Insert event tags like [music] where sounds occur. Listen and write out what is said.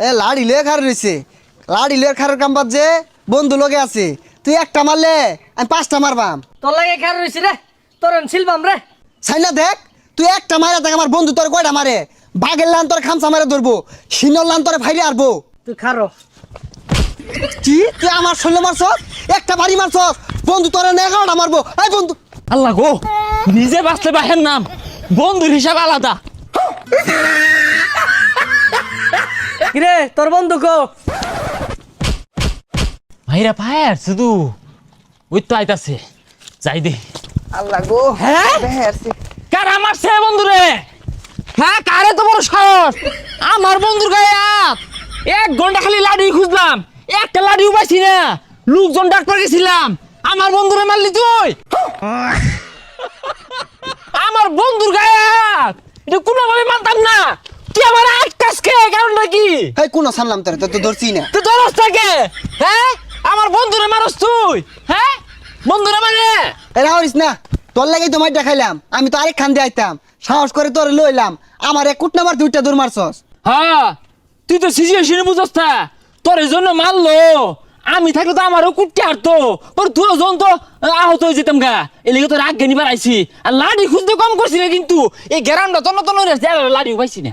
এ লাড়ি লয়ে খার রয়েছে লাড়ি লয়ে খারের কাম বাদ যে বন্ধু লগে আছে। তুই একটা মারলে আমি পাঁচটা মারবাম। তোর লাগে খার রইছি রে তোর শিলবাম রে। সাইনা দেখ তুই একটা মারে দেখ আমার বন্ধু তোর কয়টা মারে। বাঘের লান তোর খামসা মারে ধরবো সিনর লান তোর ফাইলে আরবো। তুই খারো কি? তুই আমার শরীরে মারছ একটা বাড়ি মারছ বন্ধু তোর এগারোটা মারবো। এই বন্ধু। আল্লাহ গো নিজে বাঁচলে বাহের নাম। বন্ধুর হিসাব আলাদা। [laughs] কিরে তোর বন্ধু কো? ভাইরা পায়ের শুধু ওই তো আইতাছে। যাই দে। আল্লাহ গো হ্যাঁ? কার আমার সে বন্ধু রে? হ্যাঁ কারে তো বড় সাহস? আমার বন্ধুর গায়ে হাত এক ঘণ্টা খালি লাডি খুঁজলাম একটা লাডিও পাইছি না। লোকজন ডাক্তার গেছিলাম। আমার বন্ধুরে মারলি তুই? আমার বন্ধুর গায়ে এটা কোনোভাবে মানতাম না। তুই আমার এক কাজ খেয়ে কারণটা কি এই কোন সামলাম তোর? তো ধরছি না। তুই ধরস থাকে হ্যাঁ? আমার বন্ধুরে মারস তুই? হ্যাঁ? বন্ধুরে মানে? এরা হরিস না তোর লাগেই তো মাইটা খাইলাম আমি তো আরেক খান দিয়ে আইতাম। সাহস করে তোর লইলাম আমার এক কুট নাম্বার দুইটা দূর মারছস। হ্যাঁ তুই তো সিচুয়েশনে বুঝস না। তোর জন্য মারলো। আমি থাকলে তো আমারও কুটতে হারতো। পর তুই জন তো আহত হয়ে যেতাম গা। এলিগে তো রাগ জ্ঞানী আইছি আর লাড়ি খুঁজতে কম করছি না কিন্তু। এই গ্যারান্ডা তন্ন তন্ন লাড়িও পাইছি না।